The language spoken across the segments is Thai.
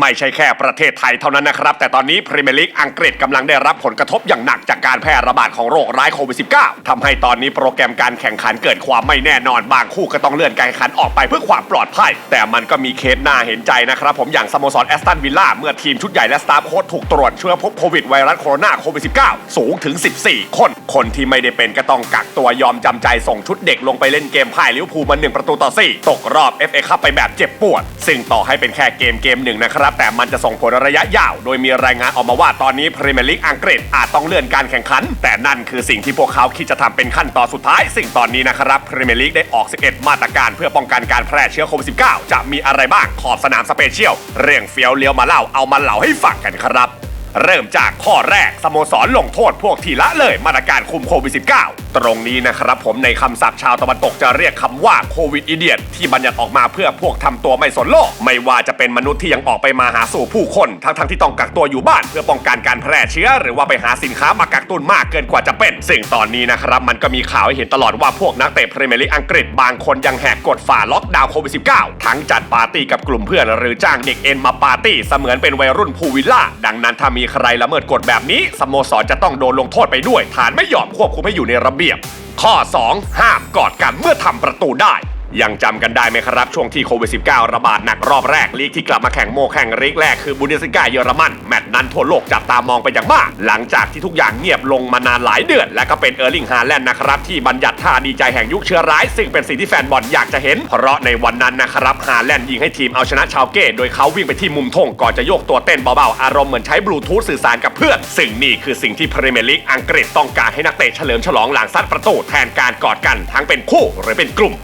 ไม่ใช่แค่ประเทศไทยเท่านั้นนะครับ แต่ตอนนี้พรีเมียร์ลีกอังกฤษกำลังได้รับผลกระทบอย่างหนักจากการแพร่ระบาดของโรคร้ายโควิด -19 ทำให้ตอนนี้โปรแกรมการแข่งขันเกิดความไม่แน่นอน บางคู่ก็ต้องเลื่อนการแข่งขันออกไปเพื่อความปลอดภัย แต่มันก็มีเคสน่าเห็นใจนะครับ ผมอย่างสโมสรแอสตันวิลล่าเมื่อทีมชุดใหญ่และสตาฟโค้ชถูกตรวจเชื้อพบโควิดไวรัสโคโรนาโควิด -19 สูงถึง 14 คน คนที่ไม่ได้เป็นก็ต้องกักตัวยอมจำใจส่งชุดเด็กลงไปเล่นเกมพ่ายลิเวอร์พูลมาหนึ่งประตูต่อสี่ตกรอบ FA คัพไปแบบเจ็บปวด ซึ่งต่อให้เป็นแค่เกมเกมหนึ่งนะครับ แต่มันจะส่งผลระยะยาว โดยมีรายงานออกมาว่าตอนนี้พรีเมียร์ลีกอังกฤษอาจต้องเลื่อนการแข่งขัน แต่นั่นคือสิ่งที่พวกเขาคิดจะทำเป็นขั้นตอนสุดท้าย ซึ่งตอนนี้นะครับพรีเมียร์ลีกได้ออก 11 มาตรการเพื่อป้องกันการแพร่เชื้อโควิด -19 จะมีอะไรบ้างขอบสนามสเปเชียลเรื่องเฟี้ยวเลี้ยวมาเล่าเอามาเล่าให้ฟังกันครับ เริ่มจากข้อแรกสโมสรลงโทษพวกที่ละเลยมาตรการคุมโควิด -19 ตรงนี้นะครับผมในคำศัพท์ชาวตะวันตกจะเรียกคำว่าโควิดอีเดียตที่บัญญัติออกมาเพื่อพวกทำตัวไม่สนโลก ไม่ว่าจะเป็นมนุษย์ที่ยังออกไปมาหาสู่ผู้คนทั้งทงที่ต้องกักตัวอยู่บ้าน เพื่อป้องกันการแพร่เชื้อ หรือว่าไปหาสินค้ามากักตุนมากเกินกว่าจะเป็น ซึ่งตอนนี้นะครับมันก็มีข่าวให้เห็นตลอดว่าพวกนักเตะพรีเมียร์ลีกอังกฤษบางคนยังแหกกฎฝ่าล็อกดาวน์โควิด -19 ทั้งจัดปาร์ตี้กับกลุ่มเพื่อนหรือจ้างเด็กเอ็นมาปาร์ตี้เสมือนเป็นวัยรุ่นพูวิลล่าดังนั้นถ้ามีใครละเมิดกฎแบบนี้สโมสรจะต้องโดนลงโทษไปด้วย ฐานไม่ยอมควบคุมให้อยู่ในระเบียบ ข้อ 2 ห้ามกอดกันเมื่อทำประตูได้ ยังจำกันได้ไหมครับ ช่วงที่โควิด -19 ระบาดหนักรอบแรกลีกที่กลับมาแข่งโมแข่งลีกแรกคือบุนเดสกาเยอรมัน แมตช์นั้นทั่วโลกจับตามองไปอย่างมาก หลังจากที่ทุกอย่างเงียบลงมานานหลายเดือน และก็เป็นเออร์ลิงฮาแลนด์นะครับที่บัญญัติท่าดีใจแห่งยุคเชื้อร้าย ซึ่งเป็นสิ่งที่แฟนบอลอยากจะเห็น เพราะในวันนั้นนะครับฮาแลนด์ยิงให้ทีมเอาชนะชาวเก้โดยเขาวิ่งไปที่มุมธงก่อนจะโยกตัวเต้นเบาๆอารมณ์เหมือนใช้บลูทูธสื่อสารกับเพื่อนซึ่งนี่คือสิ่งที่พรีเมียร์ลีกอังกฤษต้องการให้นักเตะเฉลิมฉลองหลังซัดประตูแทนการกอดกันทั้งเป็นคู่หรือเป็นกลุ่ม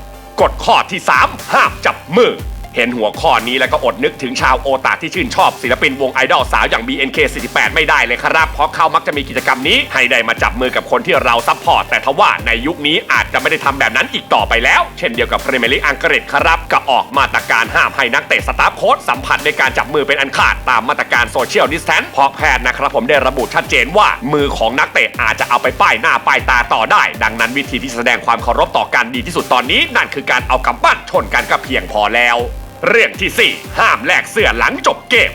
กฎข้อที่ 3 ห้ามจับมือ เห็นหัวข้อนี้แล้วก็อดนึกถึงชาวโอตาที่ชื่นชอบศิลปินวงไอดอลสาวอย่าง BNK48 ไม่ได้เลยครับ เพราะเขามักจะมีกิจกรรมนี้ ให้ได้มาจับมือกับคนที่เราซัพพอร์ต แต่ทว่าในยุคนี้อาจจะไม่ได้ทำแบบนั้นอีกต่อไปแล้ว เช่นเดียวกับพรีเมียร์ลีกอังกฤษครับก็ออกมาตรการห้ามให้นักเตะสตาฟโค้ชสัมผัสในการจับมือเป็นอันขาดตามมาตรการโซเชียลดิสแทนเพราะแพทย์นะครับผมได้ระบุชัดเจนว่ามือของนักเตะอาจจะเอาไปป้ายหน้าป้ายตาต่อได้ ดังนั้นวิธีที่แสดงความเคารพต่อกันดีที่สุดตอนนี้ นั่นคือการเอากำปั้นชนกันก็เพียงพอแล้ว เรื่องที่ 4 ห้ามแลกเสื้อหลังจบเกม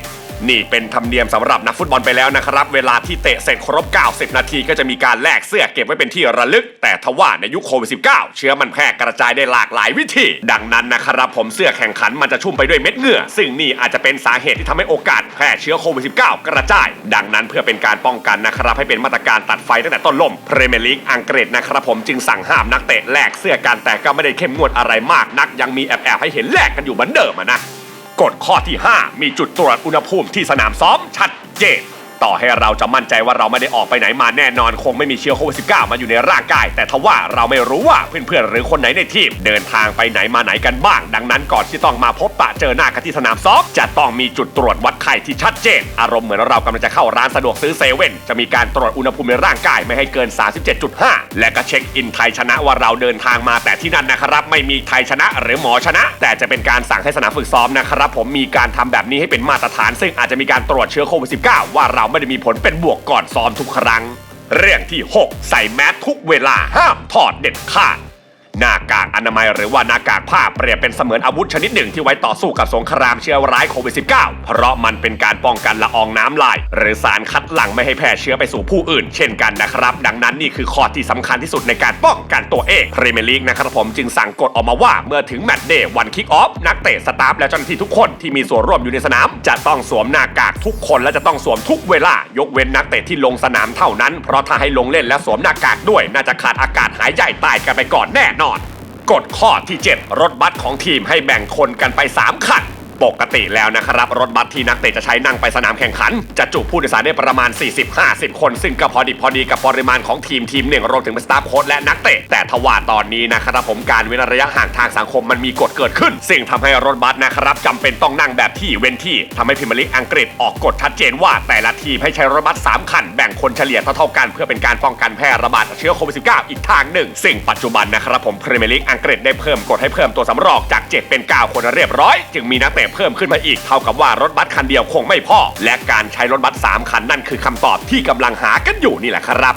นี่เป็นธรรมเนียมสำหรับนักฟุตบอลไปแล้วนะครับ เวลาที่เตะเสร็จครบ 90 นาทีก็จะมีการแลกเสื้อเก็บไว้เป็นที่ระลึก แต่ทว่าในยุคโควิด -19 เชื้อมันแพร่กระจายได้หลากหลายวิธี ดังนั้นนะครับผมเสื้อแข่งขันมันจะชุ่มไปด้วยเม็ดเหงื่อ ซึ่งนี่อาจจะเป็นสาเหตุที่ทำให้โอกาสแพร่เชื้อโควิด -19 กระจาย ดังนั้นเพื่อเป็นการป้องกันนะครับให้เป็นมาตรการตัดไฟตั้งแต่ต้นลมพรีเมียร์ลีกอังกฤษนะครับผมจึงสั่งห้ามนักเตะแลกเสื้อกันแต่ก็ไม่ได้เข้มงวดอะไรมากนัก ยังมีแอบๆให้เห็นแลกกันอยู่เหมือนเดิมนะ กฎข้อที่ 5 มีจุดตรวจอุณหภูมิที่สนามซ้อมชัดเจน ต่อให้เราจะมั่นใจว่าเราไม่ได้ออกไปไหนมาแน่นอนคงไม่มีเชื้อโควิด -19 มาอยู่ในร่างกาย แต่ทว่าเราไม่รู้ว่าเพื่อนๆหรือคนไหนในทีมเดินทางไปไหนมาไหนกันบ้าง ดังนั้นก่อนที่ต้องมาพบปะเจอหน้ากันที่สนามซ้อมจะต้องมีจุดตรวจวัดไข้ที่ชัดเจน อารมณ์เหมือนเรากำลังจะเข้าร้านสะดวกซื้อเซเว่นจะมีการตรวจอุณหภูมิในร่างกายไม่ให้เกิน 37.5 และก็เช็คอินไทยชนะว่าเราเดินทางมาแต่ที่นั่นนะครับ ไม่มีไทยชนะหรือหมอชนะ แต่จะเป็นการสั่งให้สนามฝึกซ้อมนะครับผมมีการทำแบบนี้ให้เป็นมาตรฐาน ซึ่งอาจจะมีการตรวจเชื้อโควิด -19 ว่าเราไม่ได้มีผลเป็นบวกก่อนซ้อมทุกครั้ง เรื่องที่ 6 ใส่แมสทุกเวลาห้ามถอดเด็ดขาด หน้ากากอนามัยหรือว่าหน้ากากผ้าเปรียบเป็นเสมือนอาวุธชนิดหนึ่งที่ไว้ต่อสู้กับสงครามเชื้อร้ายโควิด -19 เพราะมันเป็นการป้องกันละอองน้ำลาย หรือสารคัดหลั่งไม่ให้แพร่เชื้อไปสู่ผู้อื่น เช่นกันนะครับ ดังนั้นนี่คือข้อที่สำคัญที่สุดในการป้องกันตัวเองพรีเมียร์ลีกนะครับผมจึงสั่งกฎออกมาว่าเมื่อถึงแมตช์เดย์วันคิกออฟนักเตะสตาฟและเจ้าหน้าที่ทุกคนที่มีส่วนร่วมอยู่ในสนาม จะต้องสวมหน้ากากทุกคนและจะต้องสวมทุกเวลายกเว้นนักเตะที่ลงสนามเท่านั้น เพราะถ้าให้ลงเล่นและสวมหน้ากากด้วย น่าจะขาดอากาศหายใจตายกันไปก่อนแน่นอน กฎข้อที่ 7 รถบัสของทีมให้แบ่งคนกันไป 3 คัน ปกติแล้วนะครับ รถบัสที่นักเตะจะใช้นั่งไปสนามแข่งขัน จะจุผู้โดยสารได้ประมาณ 40-50 คน ซึ่งก็พอดีพอดีกับปริมาณของทีมทีมหนึ่งรวมถึงสตาฟโค้ชและนักเตะ แต่ทว่าตอนนี้นะครับผมการเว้นระยะห่างทางสังคมมันมีกฎเกิดขึ้น ซึ่งทำให้รถบัสนะครับจำเป็นต้องนั่งแบบที่เว้นที่ทำให้พรีเมียร์ลีกอังกฤษออกกฎชัดเจนว่า แต่ละทีมให้ใช้รถบัสสามคันแบ่งคนเฉลี่ยเท่าๆกัน เพื่อเป็นการป้องกันแพร่ระบาดเชื้อโควิด -19 อีกทางหนึ่งซึ่งปัจจุบันนะครับผมพรีเมียร์ลีกอังกฤษได้เพิ่มกฎให้เพิ่มตัวสำรองจาก 7 เป็น 9 คนเรียบร้อย จึงมีนักเตะเพิ่มขึ้นมาอีกเท่ากับว่ารถบัสคันเดียวคงไม่พอ และการใช้รถบัส3คันนั่นคือคำตอบที่กำลังหากันอยู่นี่แหละครับ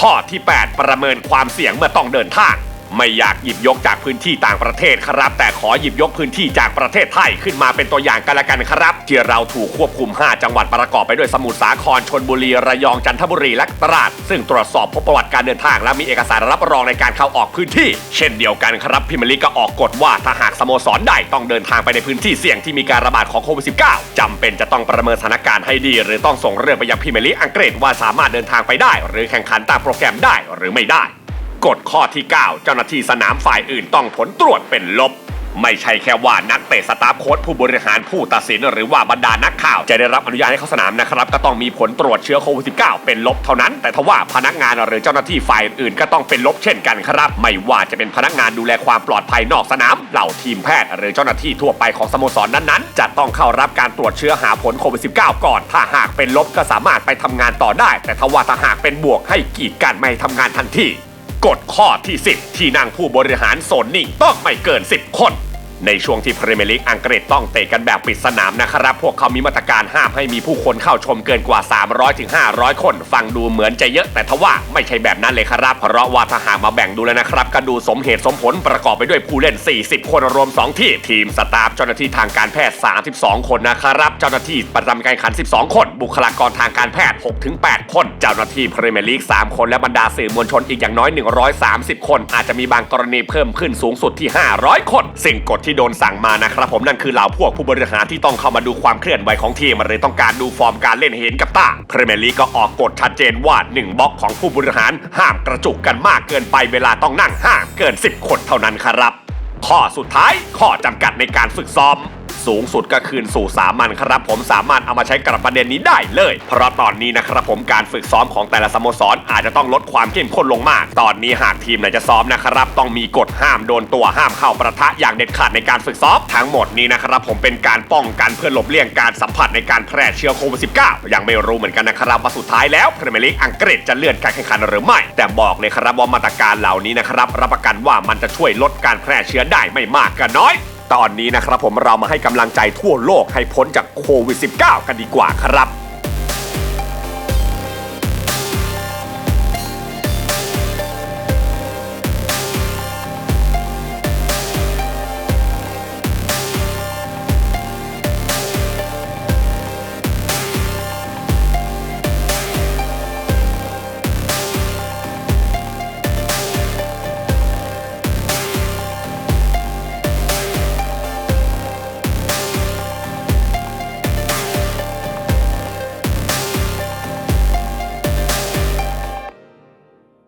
ข้อที่ 8 ประเมินความเสี่ยงเมื่อต้องเดินทาง ไม่อยากหยิบยกจากพื้นที่ต่างประเทศครับ แต่ขอหยิบยกพื้นที่จากประเทศไทยขึ้นมาเป็นตัวอย่างกันละกันครับ ที่เราถูกควบคุม 5 จังหวัดประกอบไปด้วยสมุทรสาครชนบุรีระยองจันทบุรีและตราด ซึ่งตรวจสอบพบประวัติการเดินทาง และมีเอกสารรับรองในการเข้าออกพื้นที่ เช่นเดียวกันครับพิมลีก็ออกกฎว่าถ้าหากสโมสรใดต้องเดินทางไปในพื้นที่เสี่ยงที่มีการระบาดของโควิด -19 จำเป็นจะต้องประเมินสถานการณ์ให้ดี หรือต้องส่งเรื่องไปยังพิมลีอังกฤษว่าสามารถเดินทางไปได้ หรือแข่งขันตามโปรแกรมได้หรือไม่ได้ กฎข้อที่ 9 เจ้าหน้าที่สนามฝ่ายอื่นต้องผลตรวจเป็นลบ ไม่ใช่แค่ว่านักเตะสตาฟโค้ชผู้บริหารผู้ตัดสิน หรือว่าบรรดานักข่าวจะได้รับอนุญาตให้เข้าสนามนะครับ ก็ต้องมีผลตรวจเชื้อโควิด -19 เป็นลบเท่านั้น แต่ทว่าพนักงานหรือเจ้าหน้าที่ฝ่ายอื่นก็ต้องเป็นลบเช่นกันครับ ไม่ว่าจะเป็นพนักงานดูแลความปลอดภัยนอกสนาม เหล่าทีมแพทย์หรือเจ้าหน้าที่ทั่วไปของสโมสรนั้นๆ จะต้องเข้ารับการตรวจเชื้อหาผลโควิด -19 ก่อน ถ้าหากเป็นลบก็สามารถไปทำงานต่อได้ แต่ทว่าถ้าหากเป็นบวกให้กีดกันไม่ให้ทำงานทันที กฎข้อที่ 10 ที่นั่งผู้บริหารโซนนิ่งต้องไม่เกิน 10 คน ในช่วงที่พรีเมียร์ลีกอังกฤษต้องเตะกันแบบปิดสนามนะครับ พวกเขามีมาตรการห้ามให้มีผู้คนเข้าชมเกินกว่า 300ถึง500 คน ฟังดูเหมือนจะเยอะ แต่ทว่าไม่ใช่แบบนั้นเลยครับ เพราะว่าถ้าหากมาแบ่งดูแล้วนะครับ ก็ดูสมเหตุสมผลประกอบไปด้วยผู้เล่น 40 คนรวม 2 ที่ ทีมสตาฟเจ้าหน้าที่ทางการแพทย์ 32 คนนะครับ เจ้าหน้าที่ประจำการขัน 12 คน บุคลากรทางการแพทย์ 6-8 คน เจ้าหน้าที่พรีเมียร์ลีก 3 คนและบรรดาสื่อมวลชนอีกอย่างน้อย 130 คน อาจจะมีบางกรณีเพิ่มขึ้นสูงสุดที่ 500 คน สิ่งกฎที่โดนสั่งมานะครับผมนั่นคือเหล่าพวกผู้บริหารที่ต้องเข้ามาดูความเคลื่อนไหวของทีมหรือต้องการดูฟอร์มการเล่นเห็นกับตาพรีเมียร์ลีกก็ออกกฎชัดเจนว่า1บล็อกของผู้บริหารห้ามกระจุกกันมากเกินไปเวลาต้องนั่งห้ามเกิน 10 คนเท่านั้นครับ ข้อสุดท้ายข้อจำกัดในการฝึกซ้อม สูงสุดก็คืนสู่สามัญครับผมสามารถเอามาใช้กับประเด็นนี้ได้เลย เพราะตอนนี้นะครับผมการฝึกซ้อมของแต่ละสโมสรอาจจะต้องลดความเข้มข้นลงมาก ตอนนี้หากทีมไหนจะซ้อมนะครับต้องมีกฎห้ามโดนตัวห้ามเข้าประทะอย่างเด็ดขาดในการฝึกซ้อมทั้งหมดนี้นะครับผมเป็นการป้องกันเพื่อหลบเลี่ยงการสัมผัสในการแพร่เชื้อโควิด -19 ยังไม่รู้เหมือนกันนะครับว่าสุดท้ายแล้วพรีเมียร์ลีกอังกฤษจะเลื่อนการแข่งขันหรือไม่ แต่บอกเลยครับว่ามาตรการเหล่านี้นะครับรับประกันว่ามันจะช่วยลดการแพร่เชื้อได้ไม่มากก็น้อย ตอนนี้นะครับผมเรามาให้กำลังใจทั่วโลกให้พ้นจากโควิด -19 กันดีกว่าครับ